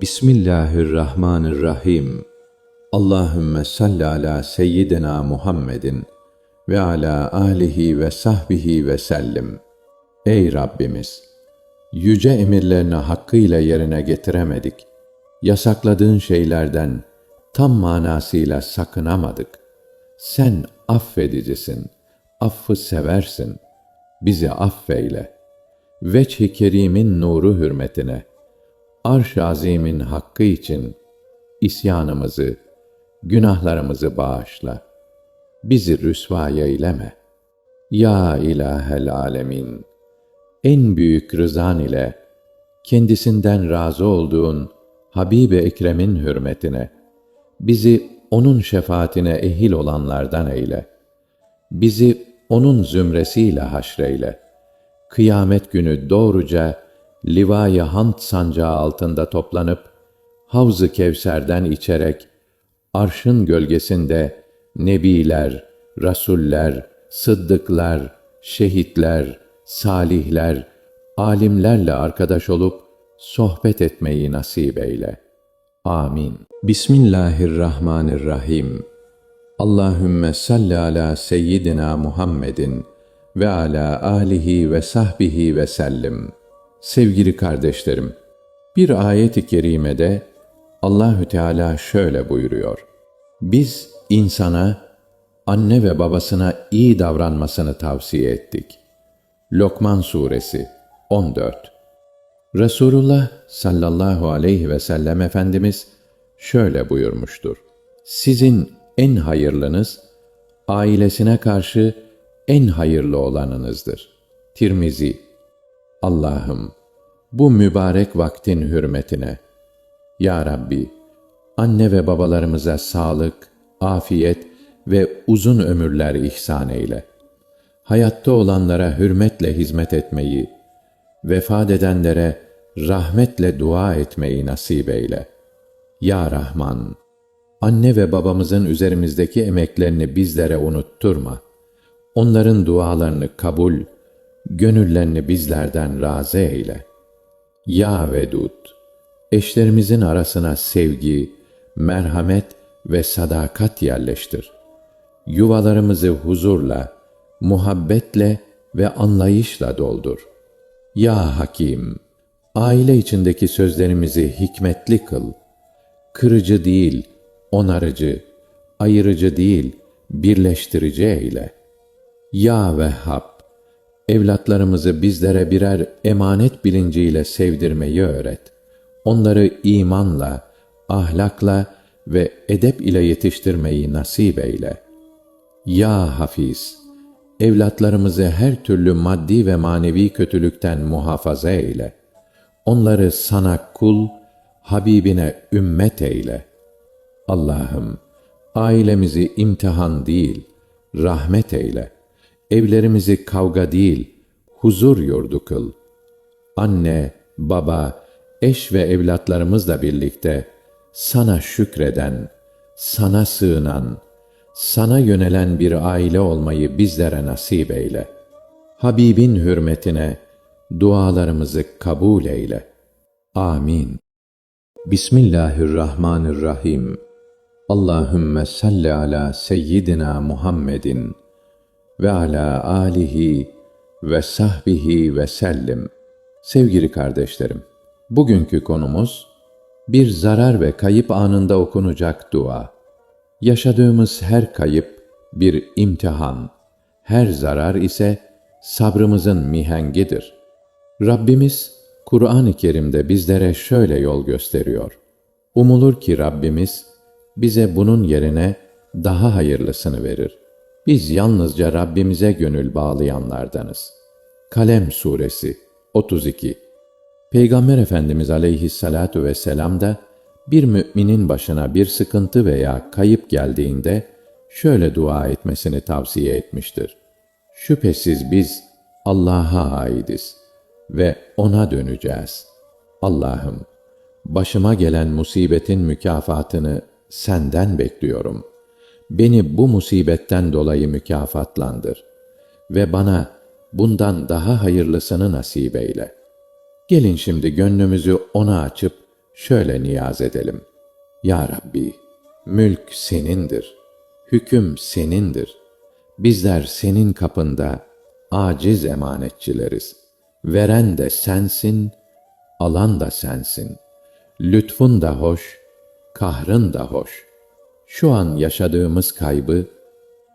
Bismillahirrahmanirrahim. Allahümme salli ala seyyidina Muhammedin ve ala alihi ve sahbihi ve sellim. Ey Rabbimiz! Yüce emirlerini hakkıyla yerine getiremedik. Yasakladığın şeylerden tam manasıyla sakınamadık. Sen affedicisin, affı seversin. Bizi affeyle. Veçh-i Kerim'in nuru hürmetine, arş-ı azimin hakkı için isyanımızı, günahlarımızı bağışla. Bizi rüsvâ eyleme. Ya ilahel alemin, en büyük rızan ile kendisinden razı olduğun Habib-i Ekrem'in hürmetine bizi onun şefaatine ehil olanlardan eyle. Bizi onun zümresiyle haşreyle. Kıyamet günü doğruca livai hamd sancağı altında toplanıp Havz-ı Kevser'den içerek arşın gölgesinde nebiler, rasuller, sıddıklar, şehitler, salihler, alimlerle arkadaş olup sohbet etmeyi nasip eyle. Amin. Bismillahirrahmanirrahim. Allahümme salli ala seyyidina Muhammedin ve ala alihi ve sahbihi ve sellim. Sevgili kardeşlerim, bir ayet-i kerimede Allahü Teala şöyle buyuruyor. Biz insana anne ve babasına iyi davranmasını tavsiye ettik. Lokman Suresi 14 Resulullah sallallahu aleyhi ve sellem Efendimiz şöyle buyurmuştur. Sizin en hayırlınız, ailesine karşı en hayırlı olanınızdır. Tirmizi Allah'ım, bu mübarek vaktin hürmetine, Ya Rabbi, anne ve babalarımıza sağlık, afiyet ve uzun ömürler ihsan eyle. Hayatta olanlara hürmetle hizmet etmeyi, vefat edenlere rahmetle dua etmeyi nasip eyle. Ya Rahman, anne ve babamızın üzerimizdeki emeklerini bizlere unutturma. Onların dualarını kabul, gönüllerini bizlerden razı eyle. Ya Vedud, eşlerimizin arasına sevgi, merhamet ve sadakat yerleştir. Yuvalarımızı huzurla, muhabbetle ve anlayışla doldur. Ya Hakim, aile içindeki sözlerimizi hikmetli kıl. Kırıcı değil, onarıcı, ayırıcı değil, birleştirici eyle. Ya Vehhab, evlatlarımızı bizlere birer emanet bilinciyle sevdirmeyi öğret. Onları imanla, ahlakla ve edep ile yetiştirmeyi nasip eyle. Ya Hafiz, evlatlarımızı her türlü maddi ve manevi kötülükten muhafaza eyle. Onları sana kul, Habibine ümmet eyle. Allah'ım, ailemizi imtihan değil, rahmet eyle. Evlerimizi kavga değil, huzur yurdu kıl. Anne, baba, eş ve evlatlarımızla birlikte sana şükreden, sana sığınan, sana yönelen bir aile olmayı bizlere nasip eyle. Habibin hürmetine dualarımızı kabul eyle. Amin. Bismillahirrahmanirrahim. Allahümme salli ala seyyidina Muhammedin ve ala alihi ve sahbihi ve sellim. Sevgili kardeşlerim, bugünkü konumuz bir zarar ve kayıp anında okunacak dua. Yaşadığımız her kayıp bir imtihan, her zarar ise sabrımızın mihengidir. Rabbimiz Kur'an-ı Kerim'de bizlere şöyle yol gösteriyor. Umulur ki Rabbimiz bize bunun yerine daha hayırlısını verir. Biz yalnızca Rabbimize gönül bağlayanlardanız. Kalem Suresi 32 Peygamber Efendimiz aleyhissalatu vesselam da bir müminin başına bir sıkıntı veya kayıp geldiğinde şöyle dua etmesini tavsiye etmiştir. Şüphesiz biz Allah'a aidiz ve O'na döneceğiz. Allah'ım, başıma gelen musibetin mükafatını senden bekliyorum. Beni bu musibetten dolayı mükafatlandır ve bana bundan daha hayırlısını nasip eyle. Gelin şimdi gönlümüzü O'na açıp Şöyle niyaz edelim. Ya Rabbi, mülk senindir, hüküm senindir. Bizler senin kapında aciz emanetçileriz. Veren de sensin, alan da sensin. Lütfun da hoş, kahrın da hoş. Şu an yaşadığımız kaybı,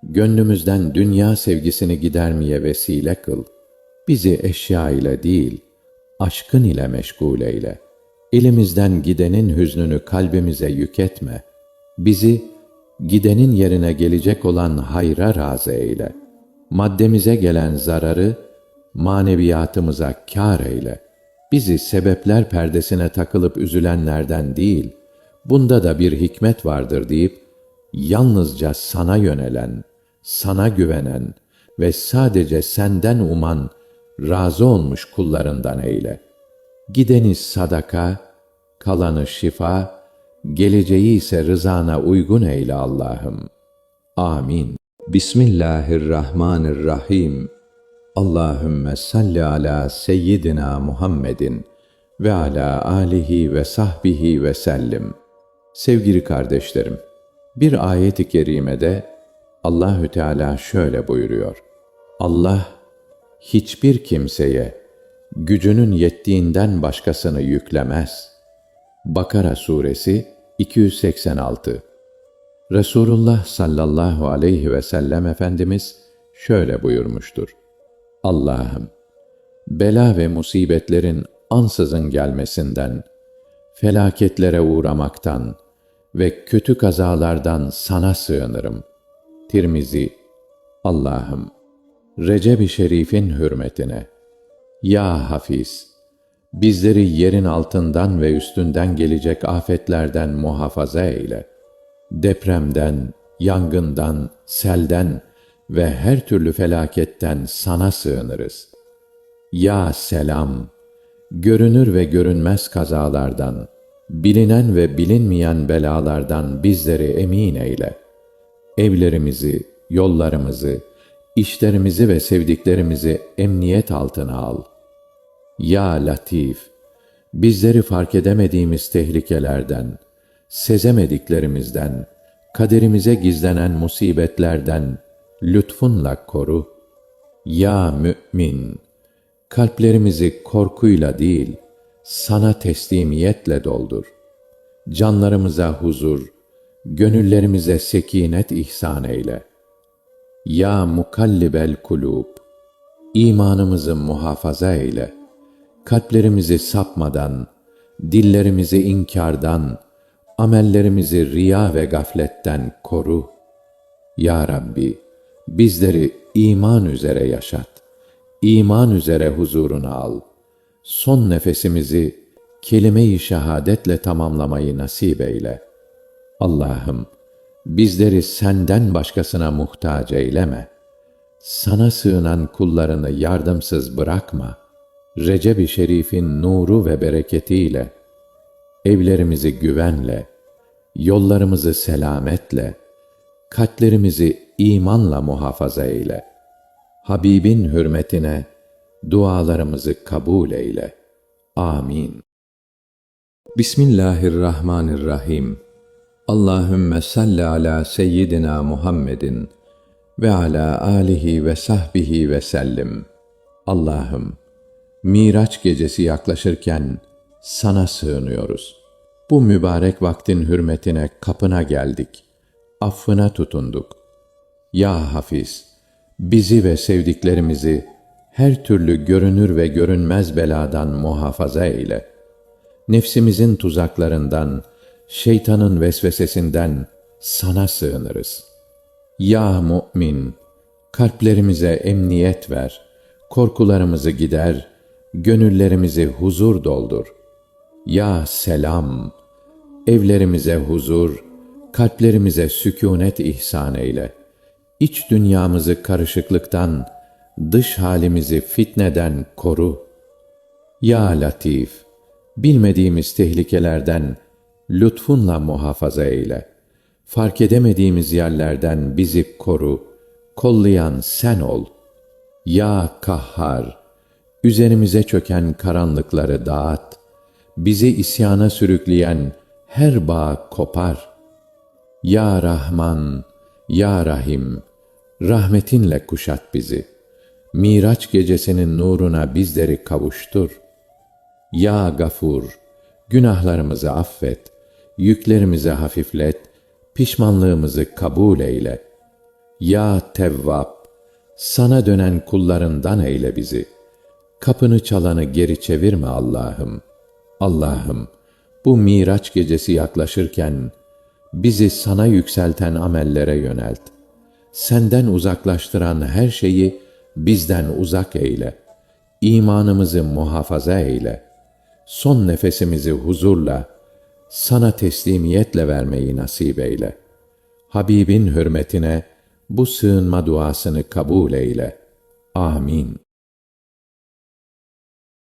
gönlümüzden dünya sevgisini gidermeye vesile kıl. Bizi eşya ile değil, aşkın ile meşgul eyle. Elimizden gidenin hüznünü kalbimize yük etme. Bizi gidenin yerine gelecek olan hayra razı eyle. Maddemize gelen zararı maneviyatımıza kâr eyle. Bizi sebepler perdesine takılıp üzülenlerden değil, bunda da bir hikmet vardır deyip, yalnızca sana yönelen, sana güvenen ve sadece senden uman, razı olmuş kullarından eyle. Gideni sadaka, kalanı şifa, geleceği ise rızana uygun eyle Allah'ım. Amin. Bismillahirrahmanirrahim. Allahümme salli ala seyyidina Muhammedin ve ala alihi ve sahbihi ve sellim. Sevgili kardeşlerim, bir ayet-i kerimede Allahü Teala şöyle buyuruyor. Allah hiçbir kimseye gücünün yettiğinden başkasını yüklemez. Bakara suresi 286 Resulullah sallallahu aleyhi ve sellem Efendimiz şöyle buyurmuştur. Allah'ım, bela ve musibetlerin ansızın gelmesinden, felaketlere uğramaktan ve kötü kazalardan sana sığınırım. Tirmizi, Allah'ım, Recep-i Şerif'in hürmetine, Ya Hafiz, bizleri yerin altından ve üstünden gelecek afetlerden muhafaza eyle. Depremden, yangından, selden ve her türlü felaketten sana sığınırız. Ya selam, görünür ve görünmez kazalardan, bilinen ve bilinmeyen belalardan bizleri emin eyle. Evlerimizi, yollarımızı, işlerimizi ve sevdiklerimizi emniyet altına al. Ya Latif, bizleri fark edemediğimiz tehlikelerden, sezemediklerimizden, kaderimize gizlenen musibetlerden lütfunla koru. Ya mümin, kalplerimizi korkuyla değil, sana teslimiyetle doldur. Canlarımıza huzur, gönüllerimize sekinet ihsan eyle. Ya mukallibel kulub, imanımızı muhafaza eyle. Kalplerimizi sapmadan, dillerimizi inkardan, amellerimizi riya ve gafletten koru. Ya Rabbi, bizleri iman üzere yaşat. İman üzere huzuruna al. Son nefesimizi kelime-i şehadetle tamamlamayı nasip eyle. Allah'ım, bizleri senden başkasına muhtaç eyleme. Sana sığınan kullarını yardımsız bırakma. Recep-i Şerif'in nuru ve bereketiyle, evlerimizi güvenle, yollarımızı selametle, kalplerimizi imanla muhafaza eyle. Habibin hürmetine dualarımızı kabul eyle. Amin. Bismillahirrahmanirrahim. Allahümme salli ala seyyidina Muhammedin ve ala alihi ve sahbihi ve sellim. Allah'ım, Miraç gecesi yaklaşırken sana sığınıyoruz. Bu mübarek vaktin hürmetine kapına geldik. Affına tutunduk. Ya Hafiz, bizi ve sevdiklerimizi her türlü görünür ve görünmez beladan muhafaza eyle. Nefsimizin tuzaklarından, şeytanın vesvesesinden sana sığınırız. Ya mümin, kalplerimize emniyet ver, korkularımızı gider, gönüllerimizi huzur doldur. Ya selam, evlerimize huzur, kalplerimize sükunet ihsan eyle. İç dünyamızı karışıklıktan, dış halimizi fitneden koru. Ya Latif, bilmediğimiz tehlikelerden lütfunla muhafaza eyle. Fark edemediğimiz yerlerden bizi koru, kollayan sen ol. Ya Kahhar, üzerimize çöken karanlıkları dağıt, bizi isyana sürükleyen her bağ kopar. Ya Rahman, Ya Rahim, rahmetinle kuşat bizi. Miraç gecesinin nuruna bizleri kavuştur. Ya Gafur, günahlarımızı affet, yüklerimizi hafiflet, pişmanlığımızı kabul eyle. Ya Tevvab, sana dönen kullarından eyle bizi. Kapını çalanı geri çevirme Allah'ım. Allah'ım, bu Miraç gecesi yaklaşırken bizi sana yükselten amellere yönelt. Senden uzaklaştıran her şeyi bizden uzak eyle. İmanımızı muhafaza eyle. Son nefesimizi huzurla, sana teslimiyetle vermeyi nasip eyle. Habibin hürmetine bu sığınma duasını kabul eyle. Amin.